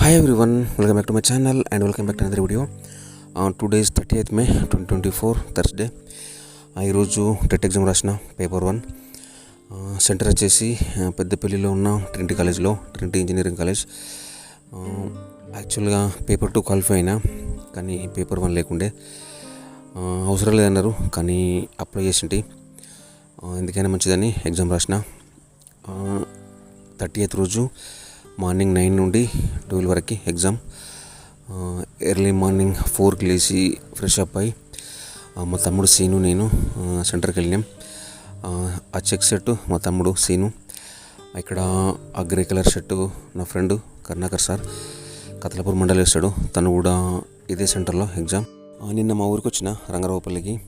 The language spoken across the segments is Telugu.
Hi everyone welcome back to my channel and welcome back to another video today's thirty eighth May twenty twenty four Thursday ఈరోజు టెట్ ఎగ్జామ్ రాసిన పేపర్ వన్. Uh, సెంటర్ వచ్చేసి uh, పెద్దపల్లిలో ఉన్న ట్రినిటీ కాలేజ్లో ట్రినిటీ ఇంజనీరింగ్ కాలేజ్. Uh, యాక్చువల్గా పేపర్ టూ క్వాలిఫై అయినా కానీ పేపర్ వన్ లేకుండే. అవసరం లేదన్నారు కానీ అప్లై చేసింటి. ఎందుకైనా మంచిదని ఎగ్జామ్ రాసిన. థర్టీ ఎయిత్ రోజు మార్నింగ్ నైన్ నుండి ట్వెల్వ్ వరకు ఎగ్జామ్. ఎర్లీ మార్నింగ్ ఫోర్కి లేచి ఫ్రెష్ అప్ అయ్యి మా తమ్ముడు సీను నేను సెంటర్కి వెళ్ళినాం. ఆ, చెక్ షర్ట్ మా తమ్ముడు సీను ఇక్కడ ఆ గ్రే కలర్ షర్టు నా ఫ్రెండ్ కర్ణాకర్ సార్ కతలపూర్ మండలి వేస్తాడు. తను కూడా ఇదే సెంటర్లో ఎగ్జామ్. నిన్న మా ఊరికి వచ్చిన రంగరావుపల్లికి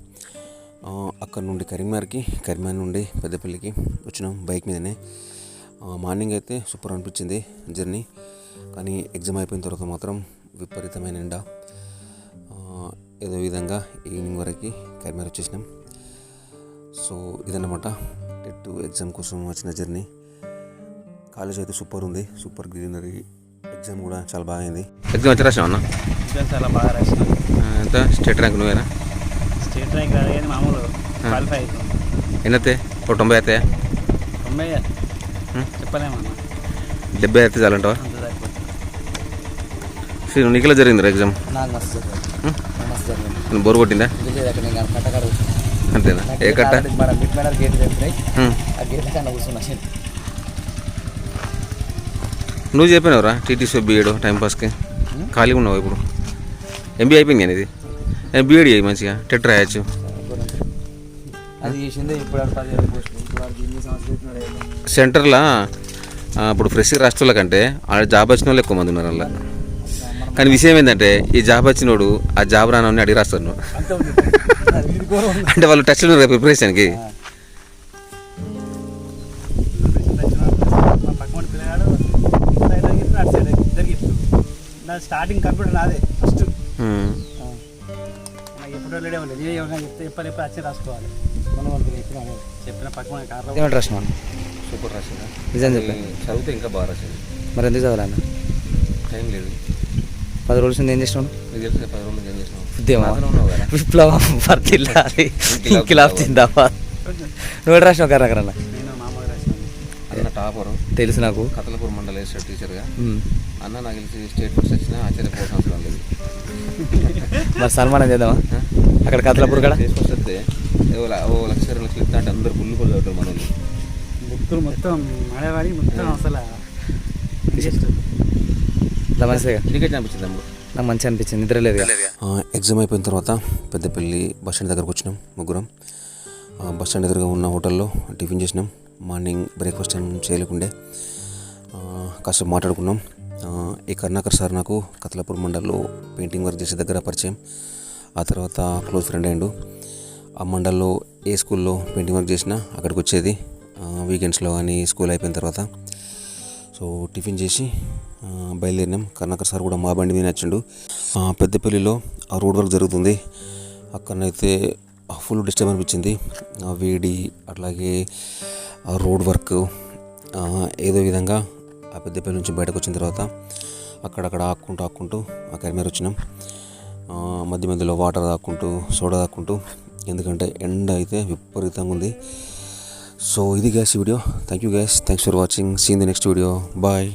అక్కడ నుండి కరీంనగర్కి కరీంనగర్ నుండి పెద్దపల్లికి వచ్చినాం బైక్ మీదనే. మార్నింగ్ అయితే సూపర్ అనిపించింది జర్నీ. కానీ ఎగ్జామ్ అయిపోయిన తర్వాత మాత్రం విపరీతమైన ఎండ. ఏదో విధంగా ఈవినింగ్ వరకు కరీంనగర్ వచ్చేసినాం. సో ఇదన్నమాట టెట్ ఎగ్జామ్ కోసం వచ్చిన జర్నీ. కాలేజ్ అయితే సూపర్ ఉంది. సూపర్ గ్రీనరీ ఎగ్జామ్ కూడా చాలా బాగా అయింది. ఎగ్జామ్ వచ్చి రాసావు అన్న? ఎగ్జామ్స్ చాలా బాగా రాసిన. ఎంత? స్టేట్ ర్యాంక్ నువ్వేనా? స్టేట్ ర్యాంక్ రాదు కానీ మామూలు క్వాలిఫై అవుతుంది ఎన్నతే ఒక తొంభై అయితే తొంభై చెప్పలేమన్నా. డెబ్బై అయితే చాలంటావా సరిపోతుంది. సరే నీకెలా జరిగింది. ఎగ్జామ్ బోర్ కొట్టిందా. అంతేనా? ఏ కట్ట. నువ్వు చెప్పినావురా టీటీసీ బీఎడ్ టైంపాస్కి ఖాళీగా ఉన్నావు ఇప్పుడు? ఎంబీ అయిపోయింది కానీ ఇది. బీఎడ్ చేయి మంచిగా టెట్ రాయొచ్చు. అది చేసిందే ఇప్పుడు అంత పదివేల పోస్టులు ఇప్పుడు వాడికి ఎన్ని సంవత్సరాలు ఇచ్చినాడో ఏమో. సెంటర్లో? ఇప్పుడు ఫ్రెష్ రాష్ట్రాల కంటే ఆడ జాబ్ వచ్చిన వాళ్ళు ఎక్కువ మంది ఉన్నారు అలా కానీ విషయం ఏంటంటే ఈ జాబ్ వచ్చినోడు ఆ జాబ్ రానని అడిగి ఉంది. అంటే వాళ్ళు టచ్లో ఉన్నారు ప్రిపరేషన్కి. ఆ. స్టార్టింగ్ కంప్యూటర్ నాదే ఫస్ట్ ఎప్పుడో లేడే ఉండదు నేను చెప్తే ఎప్పుడు ఎప్పుడు వచ్చి రాసుకోవాలి. చెప్పినా. చెప్పిన ఏమంటారు రాసినావు? సూపర్ రాసిందా నిజం చెప్పా. చదివితే ఇంకా బాగా రాసింది. మరి ఎందుకు చదవాలన్న టైం లేదు. పది రోజుల నుంచి ఏం చేసినావు? విప్లవం వర్తిల్లాలి ఇంకిలాబ్ జిందాబాద్. నువ్వు ఎటు రాసినావు కర్రకరన్న నేను మామూలుగా రాసినాను అన్న టాపరు. తెలుసు నాకు. కతలపూర్ మండల వేసాడు టీచర్గా. అన్న నాకు తెలిసి స్టేట్ ఫస్ట్ వచ్చినా ఆశ్చర్యపోవాల్సిన అవసరం లేదు. మరి సన్మానం చేద్దామా? అక్కడ కతలపూర్ కాడ? ఫస్ట్ వస్తే ఓ లక్ష రెండు లక్షలు ఇస్తా అంటే అందరు గుళ్ళు కూడా చదువుతారు మన బుక్కులు మొత్తం మడేవాడి మొత్తం అసలు నీకైతే అనిపించింది నాకు మంచి అనిపించింది నిద్ర లేదు ఎగ్జామ్ అయిపోయిన తర్వాత పెద్దపల్లి బస్ స్టాండ్ దగ్గరకు వచ్చినాం ముగ్గురం. బస్ స్టాండ్ ఎదురుగా ఉన్న హోటల్లో టిఫిన్ చేసినాం. మార్నింగ్ బ్రేక్ఫాస్ట్ ఏం చేయలేకుండే. ఆ, కాసేపు మాట్లాడుకున్నాం. ఈ కరుణాకర్ సార్ నాకు కతలాపూర్ మండల్లో పెయింటింగ్ వర్క్ చేసే దగ్గర పరిచయం. ఆ తర్వాత క్లోజ్ ఫ్రెండ్ అయ్యిండు. ఆ మండల్లో ఏ స్కూల్లో పెయింటింగ్ వర్క్ చేసినా అక్కడికి వచ్చేది వీకెండ్స్లో కానీ స్కూల్ అయిపోయిన తర్వాత. సో టిఫిన్ చేసి బయలుదేరినాం. కర్ణాకర్ సార్ కూడా మా బండి మీద నచ్చిండు పెద్దపల్లిలో ఆ రోడ్ వర్క్ జరుగుతుంది. అక్కడనైతే ఫుల్ డిస్టర్బ్ అనిపించింది. ఆ వేడి అట్లాగే ఆ రోడ్ వర్క్ ఏదో విధంగా ఆ పెద్దపల్లి నుంచి బయటకు వచ్చిన తర్వాత అక్కడక్కడ ఆక్కుంటూ ఆక్కుంటూ ఆ కరిమేర వచ్చినాం. మధ్య మధ్యలో వాటర్ తాక్కుంటూ సోడా తాక్కుంటూ ఎందుకంటే ఎండ అయితే విపరీతంగా ఉంది. సో ఇది guys video thank you guys thanks for watching see in the next video bye